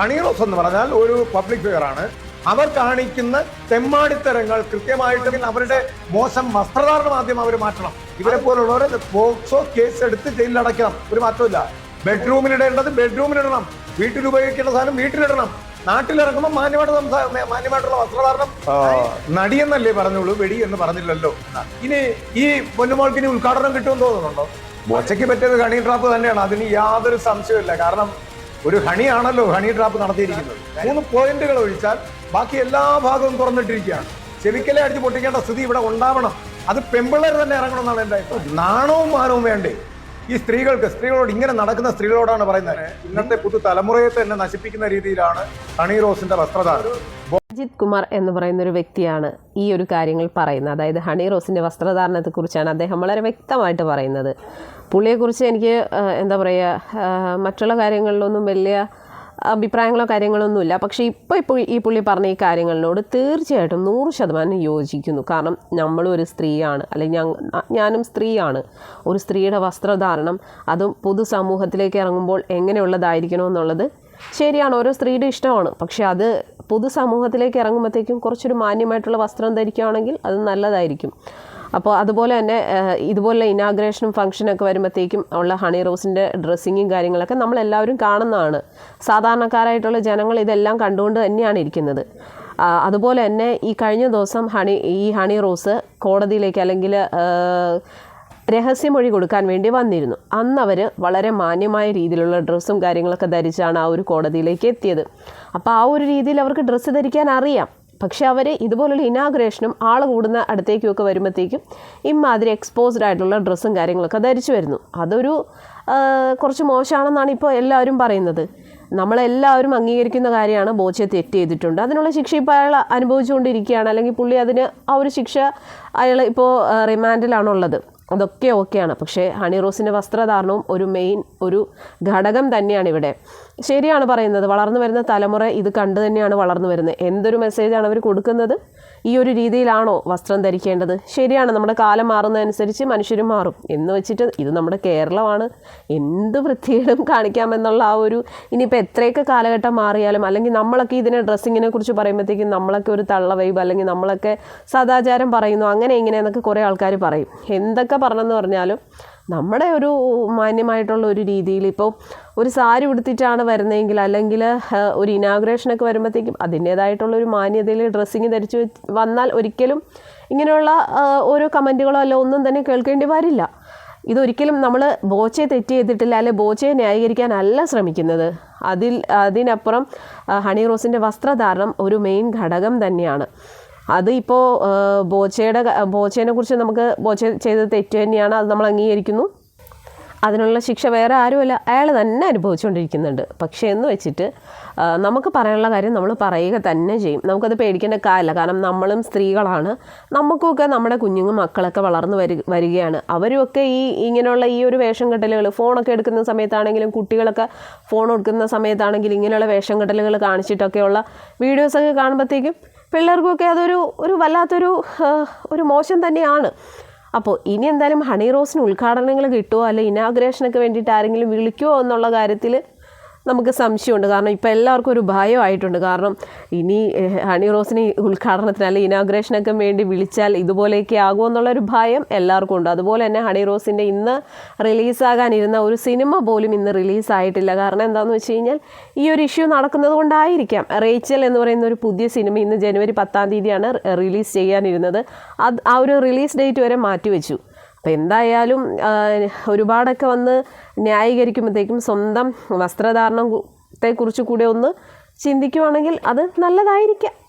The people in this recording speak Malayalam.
ഹണി റോസ് എന്ന് പറഞ്ഞാൽ ഒരു പബ്ലിക് ഫിഗർ ആണ്. അവർ കാണിക്കുന്ന തെമ്മാടിത്തരങ്ങൾ കൃത്യമായിട്ട് അവരുടെ മോശം വസ്ത്രധാരണം ആദ്യം അവർ മാറ്റണം. ഇവരെ പോലുള്ളവരെ പോക്സോ കേസ് എടുത്ത് ജയിലിലടയ്ക്കണം ഒരു മാറ്റമില്ല ബെഡ്റൂമിലിടേണ്ടത് ബെഡ്റൂമിലിടണം വീട്ടിൽ ഉപയോഗിക്കേണ്ട സാധനം വീട്ടിലിടണം നാട്ടിലിറങ്ങുമ്പോൾ മാന്യമായിട്ട് സംസാരം മാന്യമായിട്ടുള്ള വസ്ത്രധാരണം നടിയെന്നല്ലേ പറഞ്ഞുള്ളൂ വെടി എന്ന് പറഞ്ഞില്ലല്ലോ. ഇനി ഈ പൊന്നുമോൾക്ക് ഇനി ഉദ്ഘാടനം കിട്ടുമെന്ന് തോന്നുന്നുണ്ടോ? ബോച്ചയ്ക്ക് പറ്റിയത് കണി ട്രാപ്പ് തന്നെയാണ്. അതിന് യാതൊരു സംശയമില്ല കാരണം ഒരു ഹണിയാണല്ലോ ഹണി ട്രാപ്പ് നടത്തിയിരിക്കുന്നത്. മൂന്ന് പോയിന്റുകൾ ഒഴിച്ചാൽ ബാക്കി എല്ലാ ഭാഗവും തുറന്നിട്ടിരിക്കുകയാണ്. ചെവിക്കലെ അടിച്ച് പൊട്ടിക്കേണ്ട സ്ഥിതി ഇവിടെ ഉണ്ടാവണം. അത് പെമ്പിള്ളേർ തന്നെ ഇറങ്ങണം എന്നാണ് എന്റെ അഭിപ്രായം. നാണവും മാനവും വേണ്ടേ? ഈ സ്ത്രീകൾക്ക് സ്ത്രീകളോട് ഇങ്ങനെ നടക്കുന്ന സ്ത്രീകളോടാണ് പറയുന്നത്. ഇന്നത്തെ പുതു തലമുറയെ തന്നെ നശിപ്പിക്കുന്ന രീതിയിലാണ് ഹണി റോസിന്റെ വസ്ത്രധാരണം. അജിത് കുമാർ എന്ന് പറയുന്ന ഒരു വ്യക്തിയാണ് ഈ ഒരു കാര്യങ്ങൾ പറയുന്നത്. അതായത് ഹണി റോസിന്റെ വസ്ത്രധാരണത്തെക്കുറിച്ചാണ് അദ്ദേഹം വളരെ വ്യക്തമായിട്ട് പറയുന്നത്. പുള്ളിയെക്കുറിച്ച് എനിക്ക് എന്താ പറയുക മറ്റുള്ള കാര്യങ്ങളിലൊന്നും വലിയ അഭിപ്രായങ്ങളോ കാര്യങ്ങളൊന്നുമില്ല പക്ഷേ ഇപ്പോൾ ഇപ്പോൾ ഈ പുള്ളി പറഞ്ഞ ഈ കാര്യങ്ങളിനോട് തീർച്ചയായിട്ടും നൂറ് ശതമാനം യോജിക്കുന്നു. കാരണം നമ്മളും ഒരു സ്ത്രീയാണ് അല്ലെങ്കിൽ ഞാനും സ്ത്രീയാണ്. ഒരു സ്ത്രീയുടെ വസ്ത്രധാരണം അതും പൊതുസമൂഹത്തിലേക്ക് ഇറങ്ങുമ്പോൾ എങ്ങനെയുള്ളതായിരിക്കണമെന്നുള്ളത് ശരിയാണ്. ഓരോ സ്ത്രീയുടെ ഇഷ്ടമാണ്. പക്ഷെ അത് പൊതുസമൂഹത്തിലേക്ക് ഇറങ്ങുമ്പോഴത്തേക്കും കുറച്ചൊരു മാന്യമായിട്ടുള്ള വസ്ത്രം ധരിക്കുകയാണെങ്കിൽ അത് നല്ലതായിരിക്കും. അപ്പോൾ അതുപോലെ തന്നെ ഇതുപോലെ ഇനാഗ്രേഷനും ഫംഗ്ഷനൊക്കെ വരുമ്പോഴത്തേക്കും ഉള്ള ഹണി റോസിന്റെ ഡ്രസ്സിങ്ങും കാര്യങ്ങളൊക്കെ നമ്മളെല്ലാവരും കാണുന്നതാണ്. സാധാരണക്കാരായിട്ടുള്ള ജനങ്ങൾ ഇതെല്ലാം കണ്ടുകൊണ്ട് തന്നെയാണ് ഇരിക്കുന്നത്. അതുപോലെ തന്നെ ഈ കഴിഞ്ഞ ദിവസം ഹണി ഈ ഹണി റോസ് കോടതിയിലേക്ക് അല്ലെങ്കിൽ രഹസ്യമൊഴി കൊടുക്കാൻ വേണ്ടി വന്നിരുന്നു. അന്ന് അവർ വളരെ മാന്യമായ രീതിയിലുള്ള ഡ്രസ്സും കാര്യങ്ങളൊക്കെ ധരിച്ചാണ് ആ ഒരു കോടതിയിലേക്ക് എത്തിയത്. അപ്പോൾ ആ ഒരു രീതിയിൽ അവർക്ക് ഡ്രസ്സ് ധരിക്കാൻ അറിയാം. പക്ഷെ അവർ ഇതുപോലുള്ള ഇനാഗ്രേഷനും ആൾ കൂടുന്ന അടുത്തേക്കുമൊക്കെ വരുമ്പോഴത്തേക്കും ഇമാതിരി എക്സ്പോസ്ഡ് ആയിട്ടുള്ള ഡ്രസ്സും കാര്യങ്ങളൊക്കെ ധരിച്ചു വരുന്നു. അതൊരു കുറച്ച് മോശമാണെന്നാണ് ഇപ്പോൾ എല്ലാവരും പറയുന്നത്. നമ്മളെല്ലാവരും അംഗീകരിക്കുന്ന കാര്യമാണ് ബോച്ചെ തെറ്റ് ചെയ്തിട്ടുണ്ട്. അതിനുള്ള ശിക്ഷ ഇപ്പോൾ അയാൾ അനുഭവിച്ചുകൊണ്ടിരിക്കുകയാണ്. അല്ലെങ്കിൽ പുള്ളി അതിന് ആ ഒരു ശിക്ഷ അയാൾ ഇപ്പോൾ റിമാൻഡിലാണുള്ളത്. അതൊക്കെ ഓക്കെയാണ്. പക്ഷേ ഹണി റോസിന്റെ വസ്ത്രധാരണവും ഒരു മെയിൻ ഒരു ഘടകം തന്നെയാണ് ഇവിടെ ശരിയാണ് പറയുന്നത്. വളർന്നു വരുന്ന തലമുറ ഇത് കണ്ടു തന്നെയാണ് വളർന്നു വരുന്നത്. എന്തൊരു മെസ്സേജാണ് അവർ കൊടുക്കുന്നത്? ഈ ഒരു രീതിയിലാണോ വസ്ത്രം ധരിക്കേണ്ടത്? ശരിയാണ് നമ്മുടെ കാലം മാറുന്നതനുസരിച്ച് മനുഷ്യരും മാറും. എന്ന് വെച്ചിട്ട് ഇത് നമ്മുടെ കേരളമാണ്. എന്ത് വൃത്തികേടും കാണിക്കാമെന്നുള്ള ആ ഒരു ഇനിയിപ്പോൾ എത്രയൊക്കെ കാലഘട്ടം മാറിയാലും അല്ലെങ്കിൽ നമ്മളൊക്കെ ഇതിനെ ഡ്രസ്സിങ്ങിനെ കുറിച്ച് പറയുമ്പോഴത്തേക്കും നമ്മളൊക്കെ ഒരു തള്ള വൈബ് അല്ലെങ്കിൽ നമ്മളൊക്കെ സദാചാരം പറയുന്നു അങ്ങനെ ഇങ്ങനെ എന്നൊക്കെ കുറേ ആൾക്കാർ പറയും. എന്തൊക്കെ പറഞ്ഞെന്ന് പറഞ്ഞാലും നമ്മുടെ ഒരു മാന്യമായിട്ടുള്ള ഒരു രീതിയിൽ ഇപ്പോൾ ഒരു സാരി ഉടുത്തിട്ടാണ് വരുന്നതെങ്കിൽ അല്ലെങ്കിൽ ഒരു ഇനാഗ്രേഷനൊക്കെ വരുമ്പോഴത്തേക്കും അതിന്റേതായിട്ടുള്ള ഒരു മാന്യതയിൽ ഡ്രസ്സിങ് ധരിച്ച് വന്നാൽ ഒരിക്കലും ഇങ്ങനെയുള്ള ഓരോ കമന്റുകളോ അല്ല ഒന്നും തന്നെ കേൾക്കേണ്ടി വരില്ല. ഇതൊരിക്കലും നമ്മൾ ബോച്ചയെ തെറ്റ് ചെയ്തിട്ടില്ല അല്ലെ ബോച്ചയെ ന്യായീകരിക്കാനല്ല ശ്രമിക്കുന്നത്. അതിൽ അതിനപ്പുറം ഹണി റോസിന്റെ വസ്ത്രധാരണം ഒരു മെയിൻ ഘടകം തന്നെയാണ്. അത് ഇപ്പോൾ ബോച്ചയുടെ ബോച്ചേനെ കുറിച്ച് നമുക്ക് ബോച്ച ചെയ്ത തെറ്റ് തന്നെയാണ്. അത് നമ്മൾ അംഗീകരിക്കുന്നു. അതിനുള്ള ശിക്ഷ വേറെ ആരുമല്ല. അയാൾ തന്നെ അനുഭവിച്ചുകൊണ്ടിരിക്കുന്നുണ്ട്. പക്ഷേ എന്ന് വെച്ചിട്ട് നമുക്ക് പറയാനുള്ള കാര്യം നമ്മൾ പറയുക തന്നെ ചെയ്യും. നമുക്കത് പേടിക്കേണ്ട കാര്യമില്ല. കാരണം നമ്മളും സ്ത്രീകളാണ്. നമുക്കൊക്കെ നമ്മുടെ കുഞ്ഞുങ്ങും മക്കളൊക്കെ വളർന്നു വരു വരികയാണ്. അവരുമൊക്കെ ഈ ഇങ്ങനെയുള്ള ഈ ഒരു വേഷം കെട്ടലുകൾ ഫോണൊക്കെ എടുക്കുന്ന സമയത്താണെങ്കിലും കുട്ടികളൊക്കെ ഫോൺ എടുക്കുന്ന സമയത്താണെങ്കിലും ഇങ്ങനെയുള്ള വേഷം കെട്ടലുകൾ കാണിച്ചിട്ടൊക്കെയുള്ള വീഡിയോസൊക്കെ കാണുമ്പോഴത്തേക്കും പിള്ളേർക്കൊക്കെ അതൊരു ഒരു വല്ലാത്തൊരു ഒരു മോശം തന്നെയാണ്. അപ്പോൾ ഇനി എന്തായാലും ഹണി റോസിന് ഉദ്ഘാടനങ്ങൾ കിട്ടുമോ അല്ലെ ഇനാഗ്രേഷനൊക്കെ വേണ്ടിയിട്ട് ആരെങ്കിലും വിളിക്കുമോ എന്നുള്ള കാര്യത്തിൽ നമുക്ക് സംശയമുണ്ട്. കാരണം ഇപ്പോൾ എല്ലാവർക്കും ഒരു ഭയമായിട്ടുണ്ട്. കാരണം ഇനി ഹണി റോസിന് ഉദ്ഘാടനത്തിന് അല്ലെങ്കിൽ ഇനാഗ്രേഷനൊക്കെ വേണ്ടി വിളിച്ചാൽ ഇതുപോലെയൊക്കെ ആകുമോ എന്നുള്ളൊരു ഭയം എല്ലാവർക്കും ഉണ്ട്. അതുപോലെ തന്നെ ഹണി റോസിന്റെ ഇന്ന് റിലീസാകാനിരുന്ന ഒരു സിനിമ പോലും ഇന്ന് റിലീസായിട്ടില്ല. കാരണം എന്താണെന്ന് വെച്ച് കഴിഞ്ഞാൽ ഈ ഒരു ഇഷ്യൂ നടക്കുന്നത് കൊണ്ടായിരിക്കാം. റേച്ചൽ എന്ന് പറയുന്ന ഒരു പുതിയ സിനിമ ഇന്ന് ജനുവരി പത്താം തീയതിയാണ് റിലീസ് ചെയ്യാനിരുന്നത്. അത് ആ ഒരു റിലീസ് ഡേറ്റ് വരെ മാറ്റിവെച്ചു. അപ്പോൾ എന്തായാലും ഒരുപാടൊക്കെ വന്ന് ന്യായീകരിക്കുമ്പോഴത്തേക്കും സ്വന്തം വസ്ത്രധാരണത്തെക്കുറിച്ച് കൂടെ ഒന്ന് ചിന്തിക്കുവാണെങ്കിൽ അത് നല്ലതായിരിക്കാം.